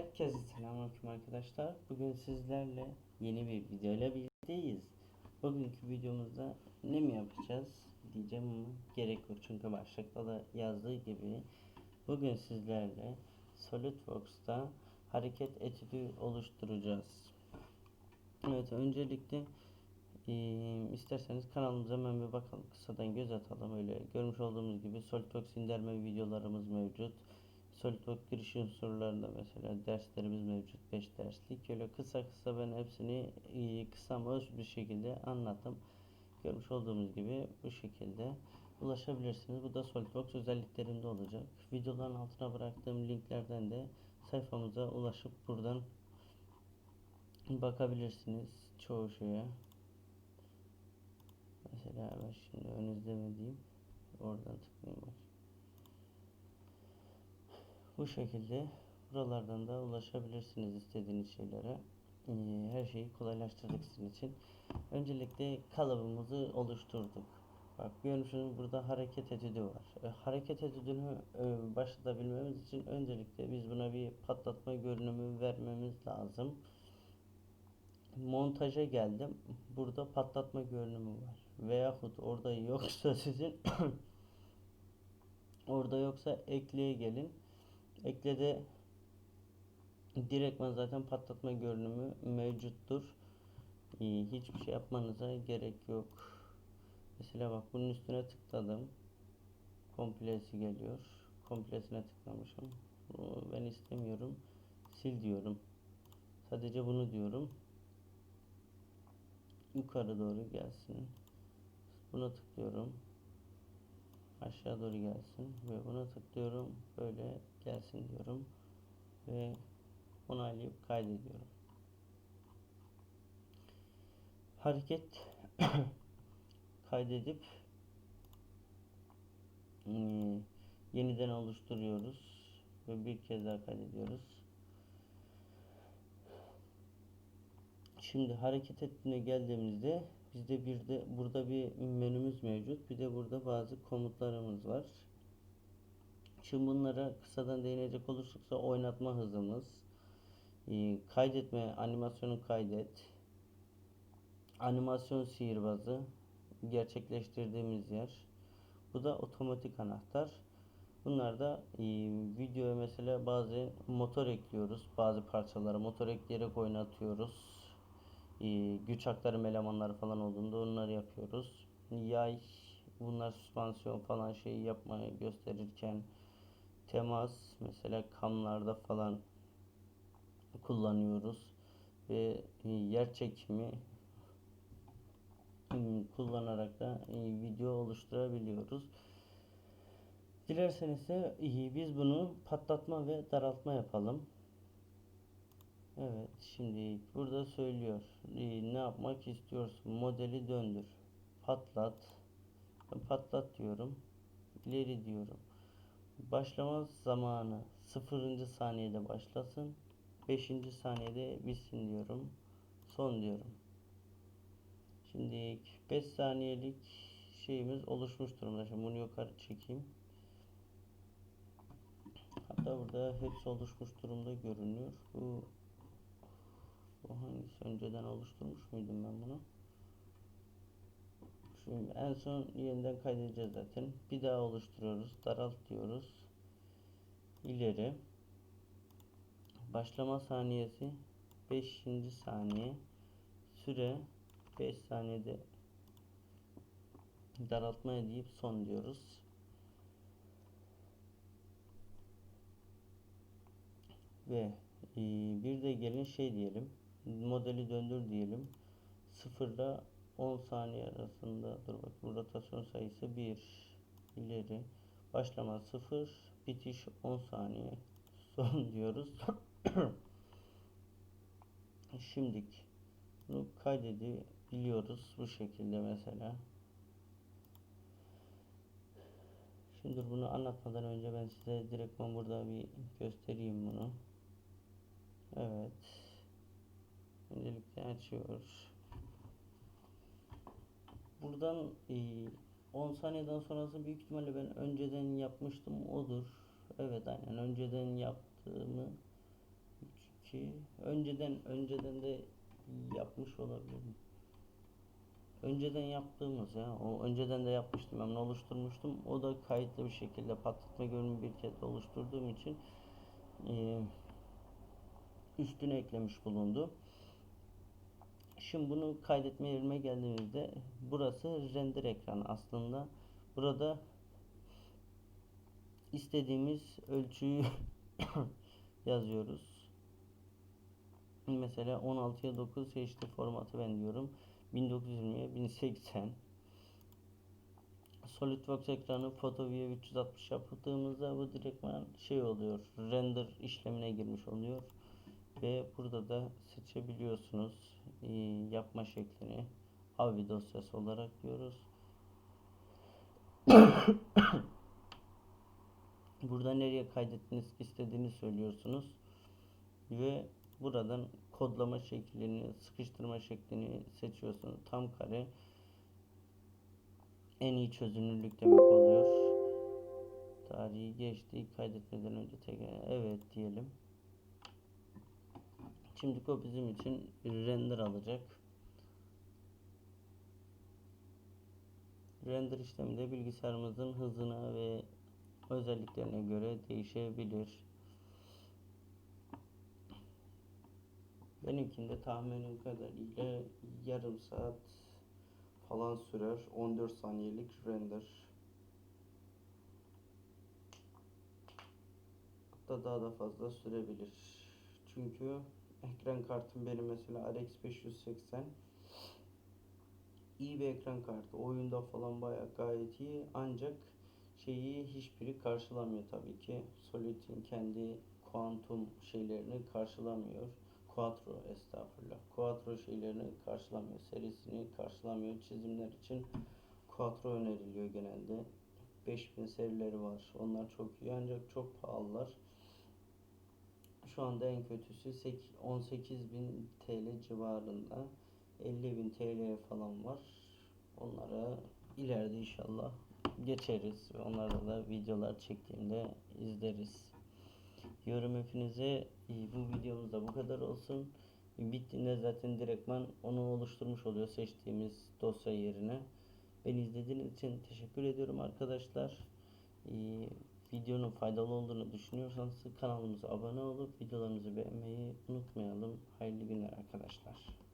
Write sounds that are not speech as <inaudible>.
Herkese selamünaleyküm arkadaşlar. Bugün sizlerle yeni bir videoyla birlikteyiz. Bugünkü videomuzda ne mi yapacağız diyeceğim ama gerek yok çünkü başlıkta da yazdığı gibi bugün sizlerle SolidWorks'ta hareket etüdü oluşturacağız. Evet öncelikle ee, isterseniz kanalımıza hemen bir bakalım kısadan göz atalım öyle görmüş olduğumuz gibi SolidWorks indirme videolarımız mevcut. SolidWorks giriş unsurlarında mesela derslerimiz mevcut 5 derslik. Öyle kısa kısa ben hepsini e, kısa öz bir şekilde anlattım. Görmüş olduğumuz gibi bu şekilde ulaşabilirsiniz. Bu da SolidWorks özelliklerinde olacak. Videoların altına bıraktığım linklerden de sayfamıza ulaşıp buradan bakabilirsiniz çoğu şeye. Mesela ben şimdi ön izleme diyeyim. Oradan tıklayayım bak. Bu şekilde buralardan da ulaşabilirsiniz istediğiniz şeylere. Ee, Her şeyi kolaylaştırdık sizin için. Öncelikle kalıbımızı oluşturduk. Bak görmüşsünüz burada hareket etüdü var. E, hareket etüdünü e, başlatabilmemiz için öncelikle biz buna bir patlatma görünümü vermemiz lazım. Montaja geldim. Burada patlatma görünümü var. Veyahut orada yoksa <laughs> sizin <coughs> orada yoksa ekleye gelin. Eklede direktman zaten patlatma görünümü mevcuttur. Ee, hiçbir şey yapmanıza gerek yok. Mesela bak bunun üstüne tıkladım. Komplesi geliyor. Komplesine tıklamışım. Ben istemiyorum. Sil diyorum. Sadece bunu diyorum. Yukarı doğru gelsin. Buna tıklıyorum aşağı doğru gelsin ve buna tıklıyorum böyle gelsin diyorum ve onaylayıp kaydediyorum hareket <coughs> kaydedip yeniden oluşturuyoruz ve bir kez daha kaydediyoruz şimdi hareket ettiğine geldiğimizde Bizde bir de burada bir menümüz mevcut. Bir de burada bazı komutlarımız var. Şimdi bunlara kısadan değinecek olursak oynatma hızımız, e, kaydetme, animasyonu kaydet, animasyon sihirbazı gerçekleştirdiğimiz yer. Bu da otomatik anahtar. Bunlar da e, videoya mesela bazı motor ekliyoruz. Bazı parçalara motor ekleyerek oynatıyoruz e, güç aktarım elemanları falan olduğunda onları yapıyoruz. Yay bunlar süspansiyon falan şeyi yapmayı gösterirken temas mesela kamlarda falan kullanıyoruz ve e, yer çekimi hmm, kullanarak da e, video oluşturabiliyoruz. Dilerseniz de e, biz bunu patlatma ve daraltma yapalım. Evet şimdi burada söylüyor. Ne yapmak istiyorsun? Modeli döndür. Patlat. Patlat diyorum. İleri diyorum başlama zamanı 0. saniyede başlasın 5. saniyede bitsin diyorum son diyorum şimdi 5 saniyelik şeyimiz oluşmuş durumda şimdi bunu yukarı çekeyim hatta burada hepsi oluşmuş durumda görünüyor bu bu hangisi? Önceden oluşturmuş muydum ben bunu? Şimdi en son yeniden kaydedeceğiz zaten. Bir daha oluşturuyoruz. Daralt diyoruz. İleri. Başlama saniyesi 5. saniye. Süre 5 saniyede daraltmaya deyip son diyoruz. Ve e, bir de gelin şey diyelim modeli döndür diyelim. 0 ile 10 saniye arasında dur bak bu rotasyon sayısı 1 ileri başlama 0 bitiş 10 saniye son <laughs> diyoruz. <clears throat> Şimdik bunu kaydedebiliyoruz bu şekilde mesela. Şimdi bunu anlatmadan önce ben size direktman burada bir göstereyim bunu. Evet. Öncelikle açıyor. Buradan e, 10 saniyeden sonrası büyük ihtimalle ben önceden yapmıştım odur. Evet aynen önceden yaptığımı ki önceden önceden de yapmış olabilirim. Önceden yaptığımız ya o önceden de yapmıştım ben oluşturmuştum. O da kayıtlı bir şekilde patlatma görünümü bir kez oluşturduğum için eee üstüne eklemiş bulundu. Şimdi bunu kaydetme yerine geldiğimizde burası render ekranı aslında. Burada istediğimiz ölçüyü <coughs> yazıyoruz. Mesela 16'ya 9 HD formatı ben diyorum. 1920'ye 1080 SolidWorks ekranı PhotoView 360 yaptığımızda bu direktman şey oluyor. Render işlemine girmiş oluyor. Ve burada da seçebiliyorsunuz yapma şeklini. AVI dosyası olarak diyoruz. <coughs> Burada nereye kaydetmek istediğini söylüyorsunuz. Ve buradan kodlama şeklini, sıkıştırma şeklini seçiyorsunuz. Tam kare en iyi çözünürlük demek oluyor. Tarihi geçti. Kaydetmeden önce tekrar evet diyelim. Şimdi o bizim için render alacak. Render işlemi de bilgisayarımızın hızına ve özelliklerine göre değişebilir. Benimkinde tahminim kadarıyla yarım saat falan sürer. 14 saniyelik render. Hatta daha da fazla sürebilir. Çünkü ekran kartım benim mesela RX 580 iyi bir ekran kartı. Oyunda falan bayağı gayet iyi. Ancak şeyi hiçbiri karşılamıyor tabii ki. Solid'in kendi kuantum şeylerini karşılamıyor. Quattro estağfurullah. Quattro şeylerini karşılamıyor. Serisini karşılamıyor. Çizimler için Quattro öneriliyor genelde. 5000 serileri var. Onlar çok iyi ancak çok pahalılar. Şu anda en kötüsü 18.000 TL civarında. 50.000 TL falan var. Onlara ileride inşallah geçeriz. Onlarda da videolar çektiğimde izleriz. Diyorum hepinize bu videomuz da bu kadar olsun. Bittiğinde zaten direktman onu oluşturmuş oluyor seçtiğimiz dosya yerine. Beni izlediğiniz için teşekkür ediyorum arkadaşlar. Videonun faydalı olduğunu düşünüyorsanız kanalımıza abone olup videolarımızı beğenmeyi unutmayalım. Hayırlı günler arkadaşlar.